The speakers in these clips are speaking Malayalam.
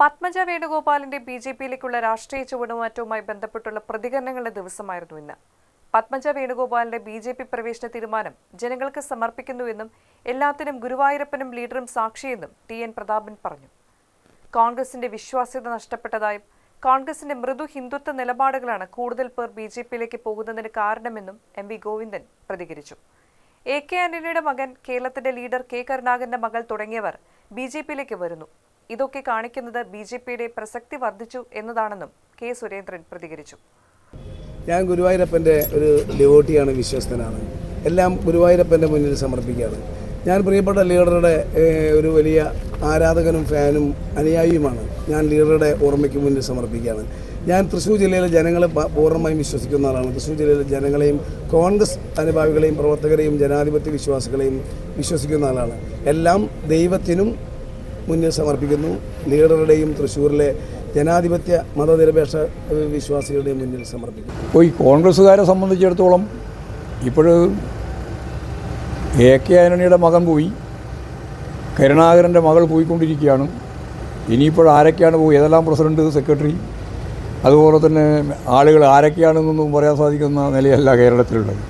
പത്മജ വേണുഗോപാലിന്റെ ബി ജെ പിയിലേക്കുള്ള രാഷ്ട്രീയ ചുവടുമാറ്റവുമായി ബന്ധപ്പെട്ടുള്ള പ്രതികരണങ്ങളുടെ ദിവസമായിരുന്നു ഇന്ന്. പത്മജ വേണുഗോപാലിന്റെ ബി ജെ പി പ്രവേശന തീരുമാനം ജനങ്ങൾക്ക് സമർപ്പിക്കുന്നുവെന്നും എല്ലാത്തിനും ഗുരുവായൂരപ്പനും ലീഡറും സാക്ഷിയെന്നും ടി എൻ പ്രതാപൻ പറഞ്ഞു. കോൺഗ്രസിന്റെ വിശ്വാസ്യത നഷ്ടപ്പെട്ടതായും കോൺഗ്രസിന്റെ മൃദു ഹിന്ദുത്വ നിലപാടുകളാണ് കൂടുതൽ പേർ ബി ജെ പിയിലേക്ക് പോകുന്നതിന് കാരണമെന്നും എം വി ഗോവിന്ദൻ പ്രതികരിച്ചു. എ കെ ആന്റണിയുടെ മകൻ കേരളത്തിന്റെ ലീഡർ കെ കരുണാകരന്റെ മകൾ തുടങ്ങിയവർ ബി ജെ പിയിലേക്ക് വരുന്നു. ഇതൊക്കെ കാണിക്കുന്നത് ബി ജെ പിയുടെ പ്രസക്തി വർദ്ധിച്ചു എന്നതാണെന്നും കെ സുരേന്ദ്രൻ പ്രതികരിച്ചു. ഞാൻ ഗുരുവായൂരപ്പന്റെ ഒരു ഡിവോട്ടിയാണ് വിശ്വസ്തനാണ്. എല്ലാം ഗുരുവായൂരപ്പന്റെ മുന്നിൽ സമർപ്പിക്കുകയാണ്. ഞാൻ പ്രിയപ്പെട്ട ലീഡറുടെ ഒരു വലിയ ആരാധകനും ഫാനും അനുയായിയുമാണ് ഞാൻ ലീഡറുടെ ഓർമ്മയ്ക്ക് മുന്നിൽ സമർപ്പിക്കുകയാണ്. ഞാൻ തൃശ്ശൂർ ജില്ലയിലെ ജനങ്ങളെ പൂർണമായും വിശ്വസിക്കുന്ന ആളാണ്. തൃശ്ശൂർ ജില്ലയിലെ ജനങ്ങളെയും കോൺഗ്രസ് അനുഭാവികളെയും പ്രവർത്തകരെയും ജനാധിപത്യ വിശ്വാസികളെയും വിശ്വസിക്കുന്ന ആളാണ്. എല്ലാം ദൈവത്തിനും മുന്നിൽ സമർപ്പിക്കുന്നു. ലീഡറുടെയും തൃശ്ശൂരിലെ ജനാധിപത്യ മതനിരപേക്ഷ വിശ്വാസികളുടെയും മുന്നിൽ സമർപ്പിക്കുന്നു. ഇപ്പോൾ ഈ കോൺഗ്രസ്സുകാരെ സംബന്ധിച്ചിടത്തോളം ഇപ്പോൾ എ കെ ആന്റണിയുടെ മകൻ പോയി. കരുണാകരന്റെ മകൾ പോയിക്കൊണ്ടിരിക്കുകയാണ്. ഇനിയിപ്പോൾ ആരൊക്കെയാണ് പോയി? ഏതെല്ലാം പ്രസിഡന്റ് സെക്രട്ടറി? അതുപോലെ തന്നെ ആളുകൾ ആരൊക്കെയാണെന്നൊന്നും പറയാൻ സാധിക്കുന്ന നിലയല്ല കേരളത്തിലുള്ളത്.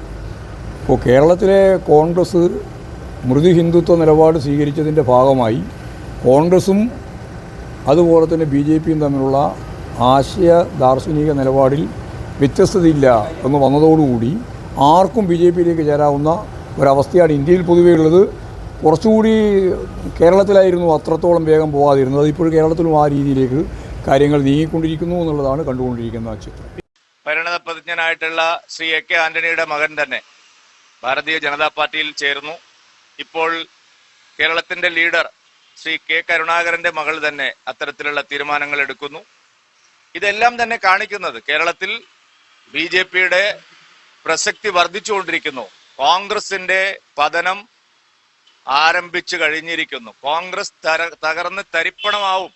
ഇപ്പോൾ കേരളത്തിലെ കോൺഗ്രസ് മൃദു ഹിന്ദുത്വ നിലപാട് സ്വീകരിച്ചതിന്റെ ഭാഗമായി കോൺഗ്രസും അതുപോലെ തന്നെ ബി ജെ പിയും തമ്മിലുള്ള ആശയ ദാർശനിക നിലപാടിൽ വ്യത്യസ്തതയില്ല എന്ന് വന്നതോടുകൂടി ആർക്കും ബി ജെ പിയിലേക്ക് ചേരാവുന്ന ഒരവസ്ഥയാണ് ഇന്ത്യയിൽ പൊതുവേ ഉള്ളത്. കുറച്ചുകൂടി കേരളത്തിലായിരുന്നു അത്രത്തോളം വേഗം പോകാതിരുന്നത് ഇപ്പോഴും കേരളത്തിലും ആ രീതിയിലേക്ക് കാര്യങ്ങൾ നീങ്ങിക്കൊണ്ടിരിക്കുന്നു എന്നുള്ളതാണ് കണ്ടുകൊണ്ടിരിക്കുന്ന ചിത്രം. പരിണതപ്രതിജ്ഞനായിട്ടുള്ള ശ്രീ എ കെ ആന്റണിയുടെ മകൻ തന്നെ ഭാരതീയ ജനതാ പാർട്ടിയിൽ ചേർന്നു ഇപ്പോൾ കേരളത്തിന്റെ ലീഡർ ശ്രീ കെ കരുണാകരന്റെ മകൾ തന്നെ അത്തരത്തിലുള്ള തീരുമാനങ്ങൾ എടുക്കുന്നു. ഇതെല്ലാം തന്നെ കാണിക്കുന്നത് കേരളത്തിൽ ബി ജെ പിയുടെ പ്രസക്തി വർദ്ധിച്ചുകൊണ്ടിരിക്കുന്നു. കോൺഗ്രസിന്റെ പതനം ആരംഭിച്ചു കഴിഞ്ഞിരിക്കുന്നു. കോൺഗ്രസ് തകർന്ന് തരിപ്പണമാവും.